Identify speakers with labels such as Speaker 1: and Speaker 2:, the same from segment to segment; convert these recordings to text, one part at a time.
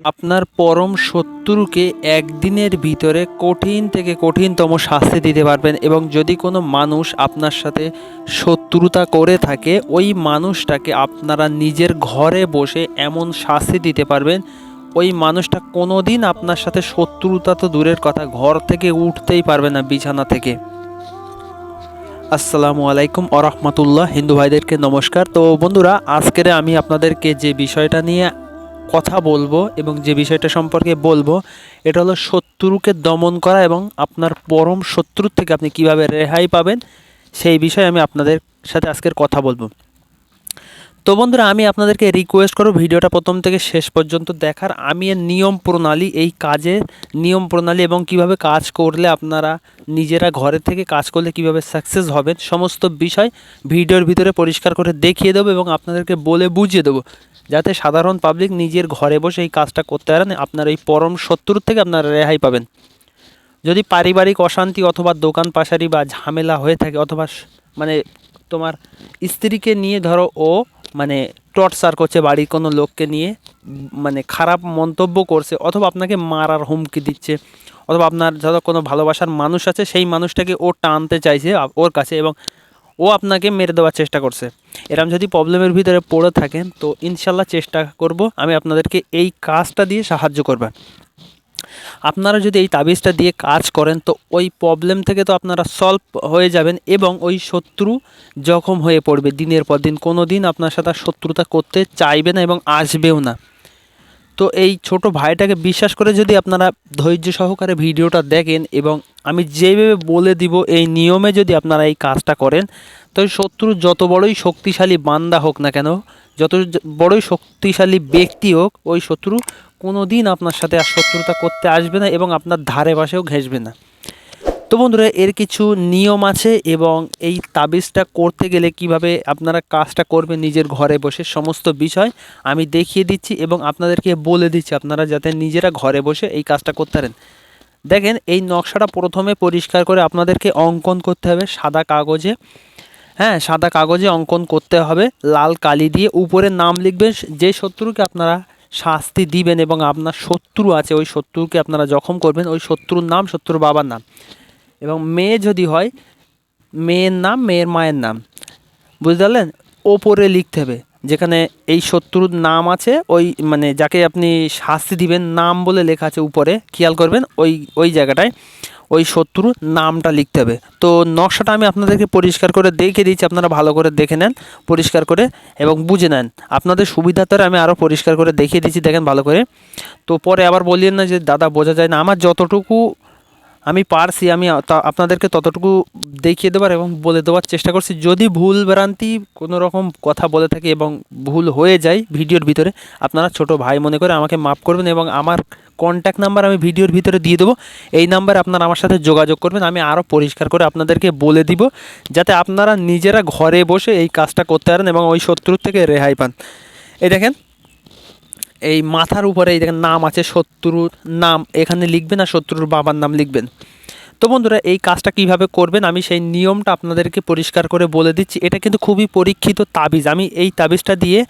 Speaker 1: আপনার পরম শত্রুকে একদিনের ভিতরে কঠিন থেকে কঠিনতম শাস্তি দিতে পারবেন এবং যদি কোনো মানুষ আপনার সাথে শত্রুতা করে থাকে, ওই মানুষটাকে আপনারা নিজের ঘরে বসে এমন শাস্তি দিতে পারবেন। ওই মানুষটা কোনো দিন আপনার সাথে শত্রুতা তো দূরের কথা, ঘর থেকে উঠতেই পারবে না বিছানা থেকে। আসসালামু আলাইকুম আরহামতুল্লাহ হিন্দু ভাইদেরকে নমস্কার। তো বন্ধুরা, আজকের আমি আপনাদেরকে যে বিষয়টা নিয়ে কথা বলব এবং যে বিষয়টা সম্পর্কে বলব, এটা হলো শত্রুকে দমন করা এবং আপনার পরম শত্রুর থেকে আপনি কীভাবে রেহাই পাবেন, সেই বিষয়ে আমি আপনাদের সাথে আজকের কথা বলব। তো বন্ধুরা, আমি আপনাদেরকে রিকোয়েস্ট করব ভিডিওটা প্রথম থেকে শেষ পর্যন্ত দেখার। আমি এর নিয়ম প্রণালী, এই কাজের নিয়ম প্রণালী এবং কীভাবে কাজ করলে আপনারা নিজেরা ঘরে থেকে কাজ করলে কীভাবে সাকসেস হবেন, সমস্ত বিষয় ভিডিওর ভিতরে পরিষ্কার করে দেখিয়ে দেবো এবং আপনাদেরকে বলে বুঝিয়ে দেবো। যাতে সাধারণ পাবলিক নিজের ঘরে বসে এই কাজটা করতে পারেন, আপনার এই পরম শত্রুর থেকে আপনারা রেহাই পাবেন। যদি পারিবারিক অশান্তি অথবা দোকান পাশারি বা ঝামেলা হয়ে থাকে, অথবা মানে তোমার স্ত্রীকে নিয়ে ধরো ও মানে টর্চার করছে বাড়ির কোনো লোককে নিয়ে মানে খারাপ মন্তব্য করছে, অথবা আপনাকে মারার হুমকি দিচ্ছে, অথবা আপনার ধরো কোনো ভালোবাসার মানুষ আছে, সেই মানুষটাকে ও টানতে চাইছে ওর কাছে এবং ও আপনাকে মেরে দেওয়ার চেষ্টা করছে। এরকম যদি প্রবলেমের ভিতরে পড়ে থাকেন, তো ইনশাল্লাহ চেষ্টা করব। আমি আপনাদেরকে এই কাজটা দিয়ে সাহায্য করব। আপনারা যদি এই তাবিজটা দিয়ে কাজ করেন, তো ওই প্রবলেম থেকে তো আপনারা সলভ হয়ে যাবেন এবং ওই শত্রু জখম হয়ে পড়বে দিনের পর দিন। কোনো দিন আপনার সাথে শত্রুতা করতে চাইবে না এবং আসবেও না। তো এই ছোট ভাইটাকে বিশ্বাস করে যদি আপনারা ধৈর্য সহকারে ভিডিওটা দেখেন এবং আমি যেভাবে বলে দিব, এই নিয়মে যদি আপনারা এই কাজটা করেন, তো শত্রু যত বড়ই শক্তিশালী বান্দা হোক না কেন যত বড়ই শক্তিশালী ব্যক্তি হোক, ওই শত্রু কোনো দিন আপনার সাথে আর শত্রুতা করতে আসবে না এবং আপনার ধারে পাশেও ঘেঁষবে না। তো বন্ধুরা, এর কিছু নিয়ম আছে এবং এই তাবিজটা করতে গেলে কীভাবে আপনারা কাজটা করবেন নিজের ঘরে বসে সমস্ত বিষয় আমি দেখিয়ে দিচ্ছি এবং আপনাদেরকে বলে দিচ্ছি আপনারা যাতে নিজেরা ঘরে বসে এই কাজটা করতে পারেন। দেখেন, এই নকশাটা প্রথমে পরিষ্কার করে আপনাদেরকে অঙ্কন করতে হবে সাদা কাগজে। হ্যাঁ সাদা কাগজে অঙ্কন করতে হবে, লাল কালি দিয়ে উপরে নাম লিখবেন, যে শত্রুকে আপনারা শাস্তি দিবেন এবং আপনার শত্রু আছে, ওই শত্রুকে আপনারা জখম করবেন, ওই শত্রুর নাম, শত্রুর বাবার নাম। এবং মেয়ে যদি হয়, মেয়ের নাম, মেয়ের মায়ের নাম। বুঝতে পারলেন? ওপরে লিখতে হবে। যেখানে এই শত্রুর নাম আছে, ওই মানে যাকে আপনি শাস্তি দিবেন, নাম বলে লেখা আছে উপরে, খেয়াল করবেন, ওই ওই জায়গাটায় ওই শত্রুর নামটা লিখতে হবে। তো নকশাটা আমি আপনাদেরকে পরিষ্কার করে দেখে দিচ্ছি, আপনারা ভালো করে দেখে নেন, পরিষ্কার করে এবং বুঝে নেন। আপনাদের সুবিধাতে আমি আরও পরিষ্কার করে দেখিয়ে দিচ্ছি, দেখেন ভালো করে। তো পরে আবার বললেন না যে, দাদা, বোঝা যায় না, আমার যতটুকু আমি পারছি, আমি আপনাদেরকে ততটুকু দেখিয়ে দেবার এবং বলে দেওয়ার চেষ্টা করছি। যদি ভুল ভ্রান্তি কোনো রকম কথা বলে থাকি এবং ভুল হয়ে যায় ভিডিওর ভিতরে, আপনারা ছোট ভাই মনে করে আমাকে মাফ করবেন এবং আমার কন্ট্যাক্ট নাম্বার আমি ভিডিওর ভিতরে দিয়ে দেবো। এই নাম্বারে আপনারা আমার সাথে যোগাযোগ করবেন, আমি আরও পরিষ্কার করে আপনাদেরকে বলে দিব, যাতে আপনারা নিজেরা ঘরে বসে এই কাজটা করতে পারেন এবং ওই শত্রুর থেকে রেহাই পান। এই দেখেন এই মাথার উপরে এই দেখেন নাম আছে শত্রুর নাম। এখানে লিখবেন আর শত্রুর বাবার নাম লিখবেন। তো বন্ধুরা, এই কাজটা কীভাবে করবেন? আমি সেই নিয়মটা আপনাদেরকে পরিষ্কার করে বলে দিচ্ছি। এটা কিন্তু খুবই পরীক্ষিত তাবিজ। আমি এই তাবিজটা দিয়ে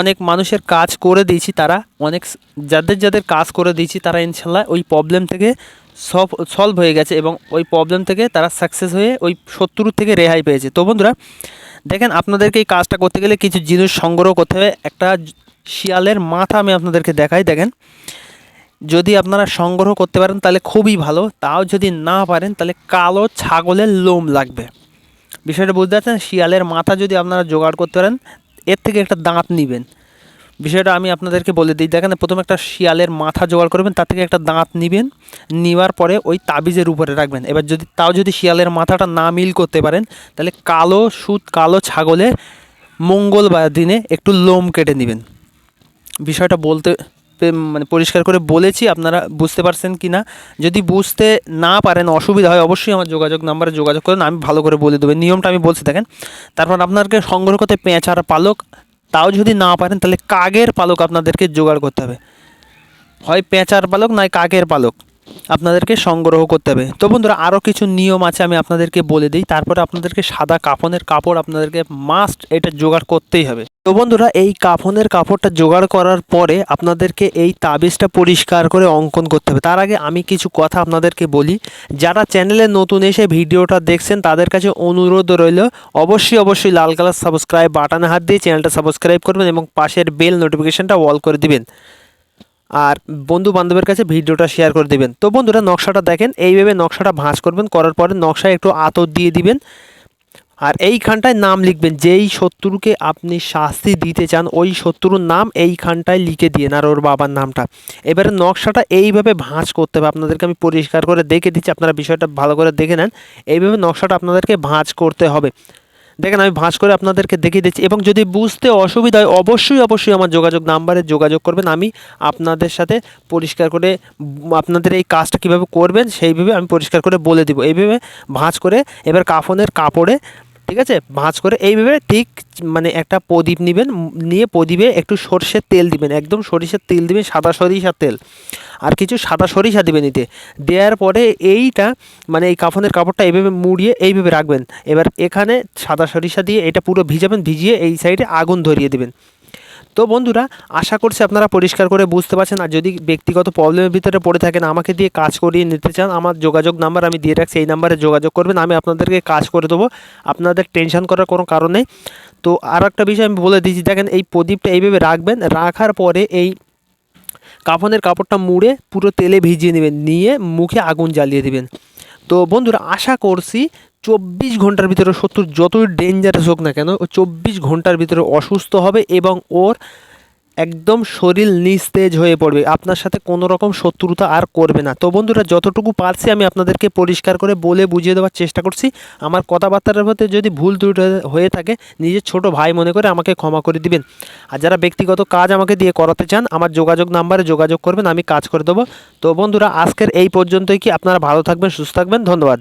Speaker 1: অনেক মানুষের কাজ করে দিয়েছি তারা। অনেক যাদের যাদের কাজ করে দিয়েছি তারা ইনশাল্লাহ ওই প্রবলেম থেকে সব সলভ হয়ে গেছে এবং ওই প্রবলেম থেকে তারা সাকসেস হয়ে ওই শত্রুর থেকে রেহাই পেয়েছে। তো বন্ধুরা, দেখেন আপনাদেরকে এই কাজটা করতে গেলে কিছু জিনিস সংগ্রহ করতে হবে। একটা শিয়ালের মাথা আমি আপনাদেরকে দেখাই, দেখেন। যদি আপনারা সংগ্রহ করতে পারেন, তাহলে খুবই ভালো। তাও যদি না পারেন, তাহলে কালো ছাগলের লোম লাগবে। বিষয়টা বুঝতে পারছেন? শিয়ালের মাথা যদি আপনারা জোগাড় করতে পারেন, এর থেকে একটা দাঁত নেবেন। বিষয়টা আমি আপনাদেরকে বলে দিই, দেখেন, প্রথমে একটা শিয়ালের মাথা জোগাড় করবেন, তার থেকে একটা দাঁত নেবেন। নেওয়ার পরে ওই তাবিজের উপরে রাখবেন। এবার যদি, তাও যদি শিয়ালের মাথাটা না মিল করতে পারেন, তাহলে কালো সুত, কালো ছাগলের মঙ্গলবার দিনে একটু লোম কেটে নেবেন। বিষয়টা বলতে মানে পরিষ্কার করে বলেছি, আপনারা বুঝতে পারছেন কি না যদি বুঝতে না পারেন, অসুবিধা হয়, অবশ্যই আমার যোগাযোগ নাম্বারে যোগাযোগ করেন, আমি ভালো করে বলে দেবো। নিয়মটা আমি বলছি, দেখেন। তারপর আপনাদেরকে সংগ্রহ করতে পেঁচার পালক। তাও যদি না পারেন, তাহলে কাগের পালক আপনাদেরকে জোগাড় করতে হবে। হয় পেঁচার পালক, নয় কাকের পালক। আপনাদেরকে সংগ্রহ করতে হবে। তো বন্ধুরা আরও কিছু নিয়ম আছে আমি আপনাদেরকে বলে দিই। তারপরে আপনাদেরকে সাদা কাফনের কাপড় আপনাদেরকে মাস্ট এটা জোগাড় করতেই হবে। তো বন্ধুরা, এই কাফনের কাপড়টা জোগাড় করার পরে আপনাদেরকে এই তাবিজটা পরিষ্কার করে অঙ্কন করতে হবে। তার আগে আমি কিছু কথা আপনাদেরকে বলি। যারা চ্যানেলে নতুন এসে ভিডিওটা দেখছেন, তাদের কাছে অনুরোধ রইল, অবশ্যই অবশ্যই লাল কালার সাবস্ক্রাইব বাটনে হাত দিয়ে চ্যানেলটা সাবস্ক্রাইব করবেন এবং পাশের বেল নোটিফিকেশানটা অল করে দিবেন। আর বন্ধু বান্ধবের কাছে ভিডিওটা শেয়ার করে দেবেন। তো বন্ধুরা, নকশাটা দেখেন, এইভাবে নকশাটা ভাঁজ করবেন, করার পরে নকশায় একটু আতর দিয়ে দিবেন। আর এইখানটায় নাম লিখবেন, যেই শত্রুকে আপনি শাস্তি দিতে চান, ওই শত্রুর নাম এইখানটায় লিখে দিন আর ওর বাবার নামটা। এবারে নকশাটা এইভাবে ভাঁজ করতে হবে। আপনাদেরকে আমি পরিষ্কার করে দেখে দিচ্ছি, আপনারা বিষয়টা ভালো করে দেখে নেন। এইভাবে নকশাটা আপনাদেরকে ভাঁজ করতে হবে। দেখেন, আমি ভাঁজ করে আপনাদেরকে দেখিয়ে দিচ্ছি। এবং যদি বুঝতে অসুবিধা হয়, অবশ্যই অবশ্যই আমার যোগাযোগ নাম্বারে যোগাযোগ করবেন। আমি আপনাদের সাথে পরিষ্কার করে, আপনাদের এই কাজটা কীভাবে করবেন সেইভাবে আমি পরিষ্কার করে বলে দিব। এইভাবে ভাঁজ করে, এবার কাফনের কাপড়ে, ঠিক আছে? ভাঁজ করে এইভাবে ঠিক মানে একটা প্রদীপ নেবেন, নিয়ে প্রদীপে একটু সর্ষের তেল দিবেন, একদম সরিষার তেল দিবেন, সাদা সরিষার তেল। আর কিছু সাদা সরিষা দিবেন নিতে। দেওয়ার পরে এইটা মানে এই কাফনের কাপড়টা এইভাবে মুড়িয়ে এইভাবে রাখবেন। এবার এখানে সাদা সরিষা দিয়ে এটা পুরো ভিজাবেন, ভিজিয়ে এই সাইডে আগুন ধরিয়ে দেবেন। তো বন্ধুরা, আশা করছি আপনারা পরিষ্কার করে বুঝতে পারছেন। আর যদি ব্যক্তিগত প্রবলেমের ভিতরে পড়ে থাকেন, আমাকে দিয়ে কাজ করিয়ে নিতে চান, আমার যোগাযোগ নাম্বার আমি দিয়ে রাখছি, এই নাম্বারে যোগাযোগ করবেন, আমি আপনাদেরকে কাজ করে দেবো। আপনাদের টেনশন করার কোনো কারণ নেই। তো আর একটা বিষয় আমি বলে দিচ্ছি, দেখেন এই প্রদীপটা এইভাবে রাখবেন, রাখার পরে এই কাফনের কাপড়টা মুড়ে পুরো তেলে ভিজিয়ে নেবেন, নিয়ে মুখে আগুন জ্বালিয়ে দেবেন। তো বন্ধুরা, আশা করছি চব্বিশ ঘণ্টার ভিতরে শত্রু যতই ডেঞ্জারাস হোক না কেন, ও চব্বিশ ঘণ্টার ভিতরে অসুস্থ হবে এবং ওর একদম শরীর নিস্তেজ হয়ে পড়বে। আপনার সাথে কোনো রকম শত্রুতা আর করবে না। তো বন্ধুরা, যতটুকু পারছি আমি আপনাদেরকে পরিষ্কার করে বলে বুঝিয়ে দেওয়ার চেষ্টা করছি। আমার কথাবার্তার মধ্যে যদি ভুল ত্রুটি হয়ে থাকে, নিজের ছোট ভাই মনে করে আমাকে ক্ষমা করে দিবেন। আর যারা ব্যক্তিগত কাজ আমাকে দিয়ে করাতে চান, আমার যোগাযোগ নাম্বারে যোগাযোগ করবেন, আমি কাজ করে দেবো। তো বন্ধুরা, আজকের এই পর্যন্তই কি? আপনারা ভালো থাকবেন, সুস্থ থাকবেন। ধন্যবাদ।